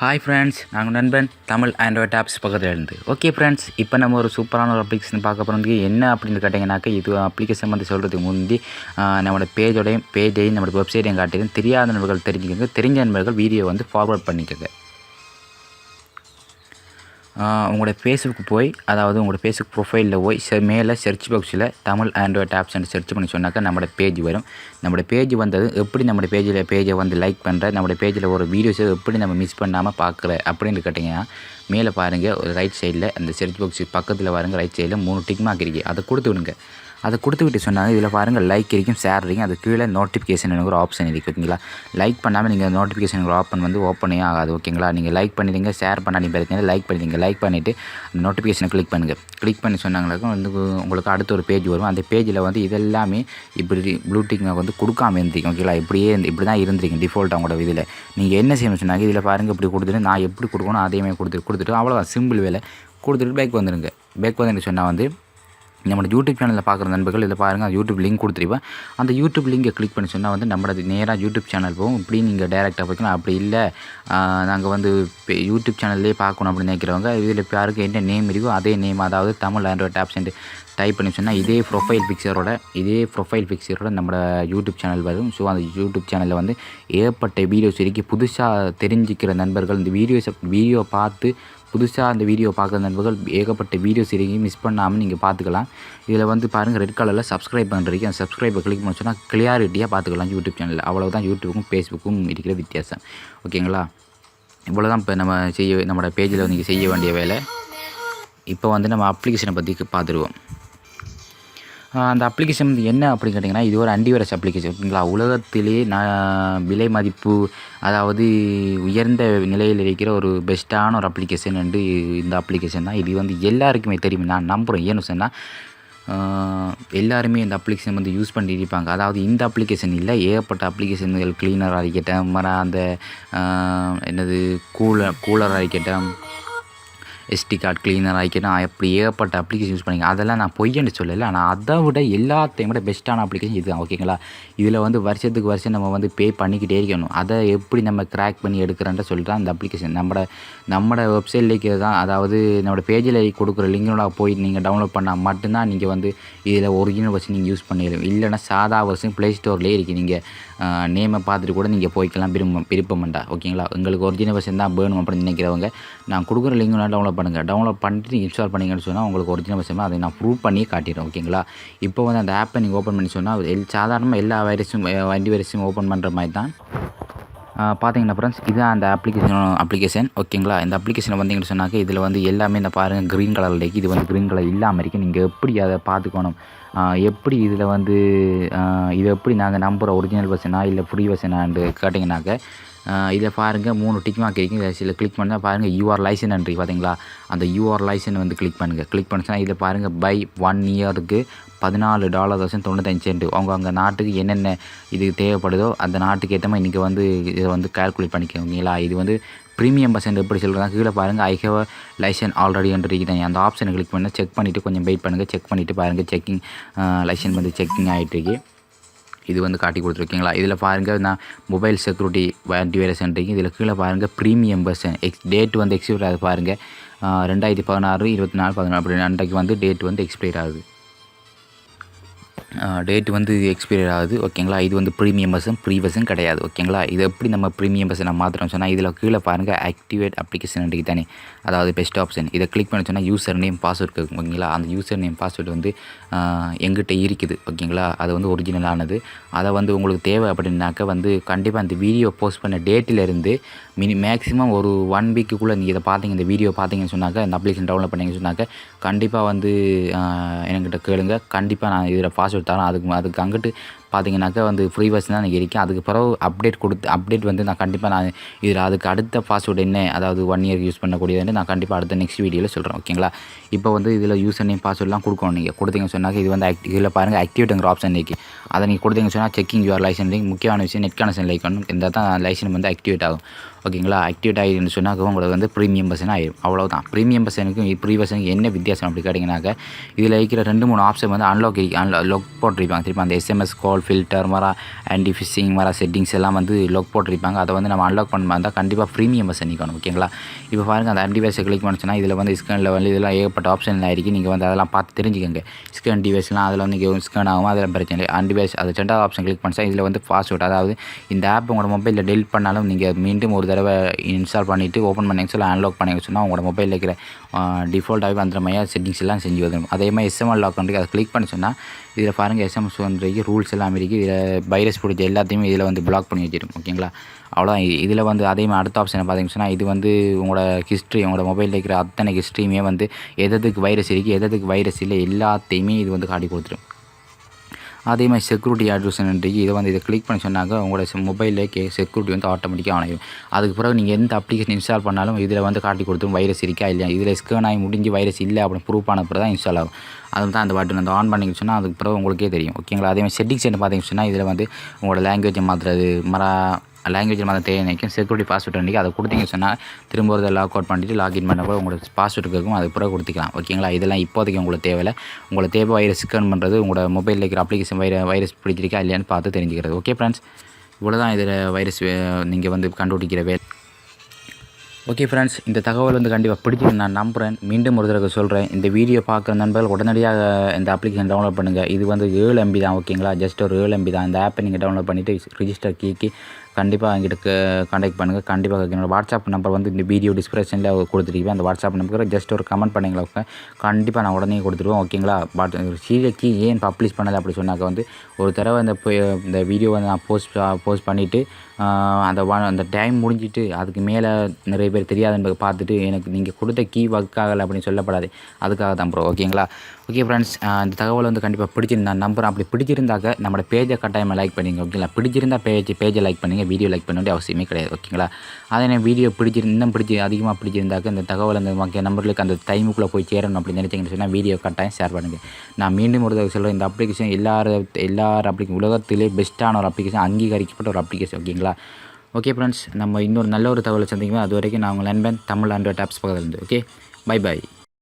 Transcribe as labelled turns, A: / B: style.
A: Hi friends நாங்கள் Nanban Tamil android apps பக்கத்தில் இருந்து ஓகே ஃப்ரெண்ட்ஸ் இப்போ நம்ம ஒரு சூப்பரான ஒரு அப்ளிகேஷன் பார்க்க போகிறது என்ன அப்படின்னு கேட்டிங்கனாக்கா இது அப்ளிகேஷன் வந்து சொல்கிறதுக்கு முந்தி நம்மளோட பேஜோடையும் பேஜையும் நம்மளோட வெப்சைட்டையும் காட்டியும் தெரியாத நண்பர்கள் தெரிஞ்சுக்கோங்க. தெரிஞ்ச நண்பர்கள் வீடியோ வந்து ஃபார்வர்ட் பண்ணிக்கோங்க. உங்களோட ஃபேஸ்புக் போய் அதாவது உங்களோட ஃபேஸ்புக் ப்ரொஃபைலில் போய் செ மேலே சர்ச் பாக்ஸில் தமிழ் ஆண்ட்ராய்ட் ஆப்ஸ் சர்ச் பண்ணி சொன்னாக்கா நம்மளோட பேஜ் வரும். நம்மளோட பேஜ் வந்தது எப்படி நம்மளோட பேஜில் பேஜை வந்து லைக் பண்ணுற நம்மளோட பேஜில் ஒரு வீடியோஸை எப்படி நம்ம மிஸ் பண்ணாமல் பார்க்குற அப்படின்னு கேட்டிங்கன்னா மேலே பாருங்கள் ஒரு ரைட் சைடில் அந்த சர்ச் பாக்ஸ் பக்கத்தில் பாருங்கள் ரைட் சைடில் மூணு டிக் மார்க் இருக்கு. அதை கொடுத்து விடுங்க. அதை கொடுத்து விட்டு சொன்னாங்க இதில் பாருங்கள் லைக் இருக்கும் ஷேர் இருக்கும் அது கீழே நோட்டிஃபிகேஷன் ஒரு ஆப்ஷன் இருக்குது ஓகேங்களா? லைக் பண்ணாமல் நீங்கள் நோட்டிஃபிகேஷன் ஆப்ஷன் வந்து ஓப்பனே ஆகாது ஓகேங்களா? நீங்கள் லைக் பண்ணிடுங்க ஷேர் பண்ணாலும் பேருக்கு லைக் பண்ணிடுங்க லைக் பண்ணிவிட்டு அந்த நோட்டிஃபிகேஷனை கிளிக் பண்ணுங்கள் கிளிக் பண்ணி சொன்னாங்களுக்கும் வந்து உங்களுக்கு அடுத்த ஒரு பேஜ் வரும். அந்த பேஜில் வந்து இதெல்லாமே இப்படி ப்ளூடிக்கை வந்து கொடுக்காம இருந்திருக்கும் ஓகேங்களா? இப்படியே இப்படி தான் இருந்திருக்கும் டிஃபால்ட் அவங்களோட இதில். நீங்கள் என்ன செய்யணும்னு சொன்னாங்க இதில் பாருங்கள் இப்படி கொடுத்துட்டு நான் எப்படி கொடுக்கணும் அதேமாதிரி கொடுத்துட்டு கொடுத்துட்டு அவ்வளோதான் சிம்பிள் வேலை. கொடுத்துட்டு பேக் வந்துடுங்க பேக் வந்து சொன்னால் வந்து நம்மளோட யூடியூப் சேனலில் பார்க்குற நண்பர்கள் இதில் பாருங்கள் யூடியூப் லிங்க் கொடுத்துருப்பேன். அந்த யூடியூப் லிங்கை கிளிக் பண்ணி சொன்னால் வந்து நம்மளது நேராக யூடியூப் சேனல் போகும். இப்படி நீங்கள் டேரெக்டாக போய்க்கலாம். அப்படி இல்லை நாங்கள் வந்து இப்போ யூடியூப் சேனல்லே பார்க்கணும் அப்படின்னு நினைக்கிறவங்க இதில் இப்போ யாருக்கு என்ன நேம் இருக்கோ அதே நேம் அதாவது தமிழ் ஆண்ட்ராய்ட் ஆப்ஷன் டைப் பண்ணி சொன்னால் இதே ப்ரொஃபைல் பிக்சரோட இதே ப்ரொஃபைல் பிக்சரோட நம்மளோட யூடியூப் சேனல் வரும். ஸோ அந்த யூடியூப் சேனலில் வந்து ஏகப்பட்ட வீடியோஸ் இருக்கு. புதுசாக தெரிஞ்சுக்கிற நண்பர்கள் இந்த வீடியோஸை வீடியோ பார்த்து புதுசாக அந்த வீடியோ பார்க்குற நண்பர்கள் ஏகப்பட்ட வீடியோஸ் இருக்கு. மிஸ் பண்ணாமல் நீங்கள் பார்த்துக்கலாம். இதில் வந்து பாருங்கள் ரெட் கலரில் சப்ஸ்கிரைப் பண்ணுறதுக்கு அந்த சப்ஸ்கிரைபை கிளிக் பண்ண சொன்னால் கிளியாரிட்டியாக பார்த்துக்கலாம் யூடியூப் சேனலில் அவ்வளோதான் யூடியூப்புக்கும் ஃபேஸ்புக்கும் இருக்கிற வித்தியாசம். ஓகேங்களா இவ்வளோதான் இப்போ நம்ம செய்ய நம்மளோட பேஜில் நீங்கள் செய்ய வேண்டிய வேலை. இப்போ வந்து நம்ம அப்ளிகேஷனை பற்றி பார்த்துருவோம். அந்த அப்ளிகேஷன் வந்து என்ன அப்படின்னு கேட்டிங்கன்னா இது ஒரு அண்டிவைரஸ் அப்ளிகேஷன் ஓகேங்களா உலகத்திலே நான் விலை மதிப்பு அதாவது உயர்ந்த நிலையில் இருக்கிற ஒரு பெஸ்ட்டான ஒரு அப்ளிகேஷன் வந்து இந்த அப்ளிகேஷன் தான். இது வந்து எல்லாருக்குமே தெரியும். நான் நம்புகிறேன் ஏன்னு சொன்னால் எல்லாருமே இந்த அப்ளிகேஷன் வந்து யூஸ் பண்ணிட்டு இருப்பாங்க. அதாவது இந்த அப்ளிகேஷன் இல்லை ஏகப்பட்ட அப்ளிகேஷன்கள் க்ளீனராக இருக்கட்டும் மற அந்த என்னது கூலர் கூலராக இருக்கட்டும் எஸ்டி கார்டு கிளீனர் ஆகிக்கணும் அப்படி ஏகப்பட்ட அப்ளிகேஷன் யூஸ் பண்ணிங்க அதெல்லாம் நான் பொய்யன்னு சொல்லலை. ஆனால் அதை விட எல்லாத்தையும் விட பெஸ்ட்டான அப்ளிகேஷன் இதுதான் ஓகேங்களா இதில் வந்து வருஷத்துக்கு வருஷம் நம்ம வந்து பே பண்ணிக்கிட்டே இருக்கணும். அதை எப்படி நம்ம கிராக் பண்ணி எடுக்கிறேன்ட்டு சொல்லிட்டு அந்த அப்ளிகேஷன் நம்மளோட நம்மளோட வெப்சைட்லேயே தான் அதாவது நம்மளோட பேஜில் கொடுக்குற லிங்கோட போய் நீங்கள் டவுன்லோட் பண்ணால் மட்டும்தான் நீங்கள் வந்து இதில் ஒரிஜினல் வருஷன் நீங்கள் யூஸ் பண்ணிடலாம் இல்லைன்னா சாதா வருஷம் ப்ளே ஸ்டோர்லேயே இருக்குது நீங்கள் நேமை பார்த்துட்டு கூட நீங்கள் போய்க்கலாம் விரும்ப விருப்பமண்டா. ஓகேங்களா உங்களுக்கு ஒரிஜினல் வெர்ஷன் தான் வேணும் அப்படின்னு நினைக்கிறவங்க நான் கொடுக்குற லிங்க் டவுன்லோட் பண்ணுங்கள் டவுன்லோட் பண்ணிட்டு நீங்கள் இன்ஸ்டால் பண்ணீங்கன்னு சொன்னால் உங்களுக்கு ஒரிஜினல் வருஷம் அதை நான் ப்ரூவ் பண்ணி காட்டிடுறேன் ஓகேங்களா இப்போ வந்து அந்த ஆப்பை நீங்கள் ஓப்பன் பண்ணி சொன்னால் எல் சாதாரணமாக எல்லா வைரஸும் வண்டி வைரஸும் ஓப்பன் பண்ணுற மாதிரி தான் பார்த்தீங்கன்னா ஃப்ரெண்ட்ஸ் இதுதான் அந்த அப்ளிகேஷன் அப்ளிகேஷன் ஓகேங்களா? இந்த அப்ளிகேஷனை வந்தீங்கன்னு சொன்னாக்க இதில் வந்து எல்லாமே இந்த பாருங்கள் க்ரீன் கலரில் இருக்குது இது வந்து க்ரீன் கலர் இல்லாமல் இருக்குது நீங்கள் எப்படி அதை பார்த்துக்கணும்? எப்படி இதில் வந்து இது எப்படி நாங்கள் நம்புகிற ஒரிஜினல் வெர்ஷனா இல்லை ஃப்ரீ வெர்ஷனான்னு கேட்டிங்கனாக்க இதில் பாருங்கள் மூணு டிக் மார்க் இருக்குது இதில் சில கிளிக் பண்ணால் பாருங்கள் யூஆர் லைசன் நன்றி பார்த்தீங்களா அந்த யூஆர் லைசன் வந்து கிளிக் பண்ணுங்கள் கிளிக் பண்ணிச்சுன்னா இதில் பாருங்கள் பை ஒன் இயருக்கு பதினாலு டாலர் தௌசண்ட் தொண்ணூத்தஞ்சு சென்ட் அவங்க அவங்க நாட்டுக்கு என்னென்ன இது தேவைப்படுதோ அந்த நாட்டுக்கு ஏற்ற மாதிரி இன்றைக்கி வந்து இதை வந்து கால்குலேட் பண்ணிக்கோங்களா இது வந்து ப்ரீமியம் பர்சன்ட் எப்படி சொல்கிறதா கீழே பாருங்கள் ஐ ஹேவ் லைசன் ஆல்ரெடி என்று அந்த ஆப்ஷனை கிளிக் பண்ணி செக் பண்ணிவிட்டு கொஞ்சம் வெயிட் பண்ணுங்கள் செக் பண்ணிவிட்டு பாருங்கள் செக்கிங் லைசன் வந்து செக்கிங் ஆகிட்டுருக்கு இது வந்து காட்டி கொடுத்துருக்கீங்களா இதில் பாருங்கள் நான் மொபைல் செக்யூரிட்டி ஆன்டிவைரஸ் இருக்கு. இதில் கீழே பாருங்கள் ப்ரீமியம் பர்சன் எக்ஸ் டேட் வந்து எக்ஸ்பைர் ஆகுது பாருங்கள் ரெண்டாயிரத்தி பதினாறு இருபத்தி நாலு பதினாறு அப்படி அன்றைக்கு வந்து டேட் வந்து எக்ஸ்பைர் ஆகுது. டேட் வந்து எக்ஸ்பைர் ஆகுது ஓகேங்களா இது வந்து ப்ரீமியம் பஸ்ஸும் ப்ரீவஸும் கிடையாது ஓகேங்களா இது எப்படி நம்ம ப்ரீமியம் பஸ்ஸை நம்ம மாத்திரம் சொன்னால் இதில் கீழே பாருங்கள் ஆக்டிவேட் அப்ளிகேஷன் இருக்கு தானே. அதாவது பெஸ்ட் ஆப்ஷன் இதை கிளிக் பண்ண சொன்னால் யூசர் நேம் பாஸ்வேர்ட் இருக்கும் ஓகேங்களா அந்த யூசர் நேம் பாஸ்வேர்டு வந்து எங்கிட்ட இருக்குது ஓகேங்களா அது வந்து ஒரிஜினலானது அதை வந்து உங்களுக்கு தேவை அப்படின்னாக்க வந்து கண்டிப்பாக அந்த வீடியோ போஸ்ட் பண்ண டேட்டிலேருந்து மினி மேக்ஸிமம் ஒரு ஒன் வீக்குக்குள்ளே நீங்கள் இதை பார்த்தீங்க இந்த வீடியோ பார்த்தீங்கன்னு சொன்னாக்க இந்த அப்ளிகேஷன் டவுன்லோட் பண்ணிங்கன்னு சொன்னாக்க கண்டிப்பாக வந்து என்கிட்ட கேளுங்க. கண்டிப்பாக நான் இதில் பாஸ்வேர்ட் சொல்லிட்டாலும் அதுக்கு அதுக்கு அங்கிட்டு பார்த்தீங்கன்னாக்கா வந்து ஃப்ரீ வெர்ஷன் தான் எனக்கு இருக்கேன். அதுக்கு பிறகு அப்டேட் கொடுத்து அப்டேட் வந்து நான் கண்டிப்பாக நான் இதில் அதுக்கு அடுத்த பாஸ்வேர்டு என்ன அதாவது ஒன் இயர் யூஸ் பண்ணக்கூடியதுன்னு நான் கண்டிப்பாக அடுத்த நெக்ஸ்ட் வீடியோவில் சொல்கிறேன் ஓகேங்களா இப்போ வந்து இதில் யூசர் நேம் பாஸ்வேர்ட்லாம் கொடுக்கணும் நீங்கள் கொடுத்தீங்க சொன்னாக்க இது வந்து ஆக்டி இதில் பாருங்கள் ஆக்டிவேட்டுங்கிற ஆப்ஷன் இருக்குது அதை நீங்கள் கொடுத்தீங்கன்னு சொன்னால் செக்கிங் யுவர் லைசன் முக்கியமான விஷயம் நெட் கனெக்ஷன் லைக்கணும் இந்த தான் லைசன் வந்து ஆக்டிவேட் ஆகும். ஓகேங்களா ஆக்டிவேட் ஆகிடுன்னு சொன்னாக்க உங்களுக்கு வந்து ப்ரீமியம் பர்சன் ஆயிடும் அவ்வளோதான் ப்ரீமியம் பர்சனுக்கும் ப்ரீ பர்சனுக்கு என்ன வித்தியாசம் அப்படி கேட்டிங்கனாக்க இதில் இருக்கிற ரெண்டு மூணு ஆப்ஷன் வந்து அன்லாக் அன்லாக் போட்டிருப்பாங்க. திருப்பி அந்த எஸ்எம்எஸ் கால் ஃபயர்வால் ஃபில்டர் மர ஆன்டி ஃபிஷிங் மர செட்டிங்ஸ் எல்லாம் வந்து லோக் போட்டிருப்பாங்க. அதை வந்து நம்ம அன்லாக் பண்ண இருந்தால் கண்டிப்பாக ப்ரீமியம் பஸ் நிற்கணும் ஓகேங்களா இப்போ பாருங்கள் அந்த ஆன்டிவைஸை கிளிக் பண்ணிச்சுன்னா இதில் வந்து ஸ்கேனில் வந்து இதெல்லாம் ஏகப்பட்ட ஆப்ஷன் இருக்குது நீங்கள் வந்து அதெல்லாம் பார்த்து தெரிஞ்சுக்கோங்க. ஸ்கேன் டிவைஸ்லாம் அதில் வந்து நீங்கள் ஸ்கேன் ஆகும் அதில் பிரச்சனை இல்லை. ஆன்டிவைஸ் அது ரெண்டாவது ஆப்ஷன் கிளிக் பண்ணிச்சா இதில் வந்து பாஸ்வேர்ட் அதாவது இந்த ஆப் உங்களோட மொபைலில் டெலிட் பண்ணாலும் நீங்கள் மீண்டும் ஒரு தடவை இன்ஸ்டால் பண்ணிவிட்டு ஓப்பன் பண்ணி சொல்லி அன்லாக் பண்ணி சொன்னால் உங்களோட மொபைலில் இருக்கிற டிஃபால்ட்டாகவே அந்த மாதிரி செட்டிங்ஸ் எல்லாம் செஞ்சு வந்துடும் அதே மாதிரி எஸ்எம்எல் லாக் பண்ணுறதுக்கு அதை கிளிக் பண்ணி சொன்னால் இதில் பாருங்கள் எஸ்எம்எஸ் வந்துருக்கு ரூல்ஸ் எல்லாம் இருக்குது இதில் வைரஸ் பிடிச்ச எல்லாத்தையுமே இதில் வந்து பிளாக் பண்ணி வச்சிடும் ஓகேங்களா அவ்வளோதான் இதில் வந்து அதே மாதிரி அடுத்த ஆப்ஷனை பார்த்தீங்கன்னு சொன்னால் இது வந்து உங்களோட ஹிஸ்ட்ரி உங்களோட மொபைலில் இருக்கிற அத்தனை ஹிஸ்ட்ரியுமே வந்து எதுக்கு வைரஸ் இருக்குது எதுக்கு வைரஸ் இல்லை எல்லாத்தையுமே இது வந்து காட்டி கொடுத்துரும். அதே மாதிரி செக்யூரிட்டி அட்ரஸ்ன்றது இதை வந்து இதை கிளிக் பண்ணி சொன்னாங்க உங்களோட மொபைலில் கே செக்யூரிட்டி வந்து ஆட்டோமேட்டிக்காக ஆனையும் அதுக்கு பிறகு நீங்கள் எந்த அப்ளிகேஷன் இன்ஸ்டால் பண்ணாலும் இதில் வந்து காட்டி கொடுத்துரும். வைரஸ் இருக்கா இல்லையா? இதில் ஸ்கேன் ஆகி முடிஞ்சு வைரஸ் இல்லை அப்படின்னு ப்ரூஃப் ஆன பிறகு தான் இன்ஸ்டால் ஆகும். அது தான் அந்த பட்டன் அந்த ஆன் பண்ணிங்க சொன்னால் அதுக்கு பிறகு உங்களுக்கே தெரியும். ஓகேங்களா? அதே மாதிரி செட்டிங்ஸ் என்ன பார்த்தீங்கன்னு சொன்னால் இதில் வந்து உங்களோட லாங்குவேஜை மாற்றுறது மரா லாங்குவேஜ் மாதிரி தேவை நினைக்கும் செக்யூரிட்டி பாஸ்வேர்ட் அன்றைக்கி அதை கொடுத்தீங்க சொன்னால் திரும்ப ஒரு லாக் அவுட் பண்ணிட்டு லாகின் பண்ண கூட உங்களுக்கு பாஸ்வேர்டு இருக்கும் அது பிறகு கொடுத்துக்கலாம். ஓகேங்களா இதெல்லாம் இப்போதைக்கு உங்களுக்கு தேவையில்லை. உங்களுக்கு தேவை வைரஸ் ஸ்கேன் பண்ணுறது உங்களோட மொபைலில் இருக்கிற அப்ளிகேஷன் வைர வைரஸ் பிடிச்சிருக்கா இல்லையான்னு பார்த்து தெரிஞ்சுக்கிறது. ஓகே ஃப்ரெண்ட்ஸ் இவ்வளோ தான் இதில் வைரஸ் நீங்கள் வந்து கண்டுபிடிக்கிற வேலை. ஓகே ஃப்ரெண்ட்ஸ் இந்த தகவல் வந்து கண்டிப்பாக பிடிக்கும் நான் நம்புகிறேன் மீண்டும் ஒரு தடவை சொல்கிறேன் இந்த வீடியோ பார்க்குற நண்பர்கள் உடனடியாக இந்த அப்ளிகேஷன் டவுன்லோட் பண்ணுங்கள் இது வந்து ஏழு எம்பி தான் ஓகேங்களா ஜஸ்ட் ஒரு ஏழு எம்பி தான். இந்த ஆப்பை நீங்கள் டவுன்லோட் பண்ணிவிட்டு ரிஜிஸ்டர் கீக்கி கண்டிப்பாக எங்கிட்ட காண்டாக்ட் பண்ணுங்கள் கண்டிப்பாக என்னோடய வாட்ஸ்அப் நம்பர் வந்து இந்த வீடியோ டிஸ்கிரிப்ஷனில் கொடுத்துருக்கேன் அந்த வாட்ஸ்அப் நம்பருக்கு ஜஸ்ட் ஒரு கமெண்ட் பண்ணிங்களா கண்டிப்பாக நான் உடனே கொடுத்துருவேன் ஓகேங்களா பட் சீரியக்கு ஏன் பப்ளிஷ் பண்ணலை அப்படி சொன்னாக்க வந்து ஒரு தடவை இந்த இந்த வீடியோ வந்து நான் போஸ்ட் போஸ்ட் பண்ணிவிட்டு அந்த அந்த டைம் முடிஞ்சிட்டு அதுக்கு மேலே நிறைய பேர் தெரியாதுன்னு பார்த்துட்டு எனக்கு நீங்கள் கொடுத்த கீ ஒர்க் ஆகலை அப்படின்னு சொல்லப்படாது. அதுக்காக தான் ப்ரோ ஓகேங்களா ஓகே ஃப்ரெண்ட்ஸ் இந்த தகவல் வந்து கண்டிப்பாக பிடிச்சிருந்தா நம்புறேன். அப்படி பிடிச்சிருந்தாக்க நம்மளோட பேஜை கட்டாயமாக லைக் பண்ணிங்க ஓகேங்களா பிடிச்சிருந்தா பேஜ் பேஜை லைக் பண்ணுங்கள் வீடியோ லைக் பண்ண வேண்டிய அவசியமே கிடையாது ஓகேங்களா அதே நான் வீடியோ பிடிச்சிரு இன்னும் பிடிச்சி அதிகமாக பிடிச்சிருந்தாக்க இந்த தகவல் அந்த மக்க நம்பர்களுக்கு அந்த டைமுக்குள்ளே போய் சேரணும் அப்படின்னு நினைச்சிங்கன்னு சொன்னால் வீடியோ கட்டாயம் ஷேர் பண்ணுங்கள் நான் மீண்டும் ஒரு தகவல் சொல்கிறேன் இந்த அப்ளிகேஷன் எல்லார் எல்லார் அப்ளிகேஷன் உலகத்திலே பெஸ்ட்டான ஒரு அப்ளிகேஷன் அங்கீகரிக்கப்பட்ட ஒரு அப்ளிகேஷன் ஓகேங்களா ஓகே ஃப்ரெண்ட்ஸ் நம்ம இன்னொரு நல்ல ஒரு தகவலை சந்திக்கும்போது அது வரைக்கும் நான் உங்கள் நண்பன் தமிழ் ஆண்ட்ராய்ட் ஆப்ஸ் பக்கத்தில் இருந்து ஓகே பை பை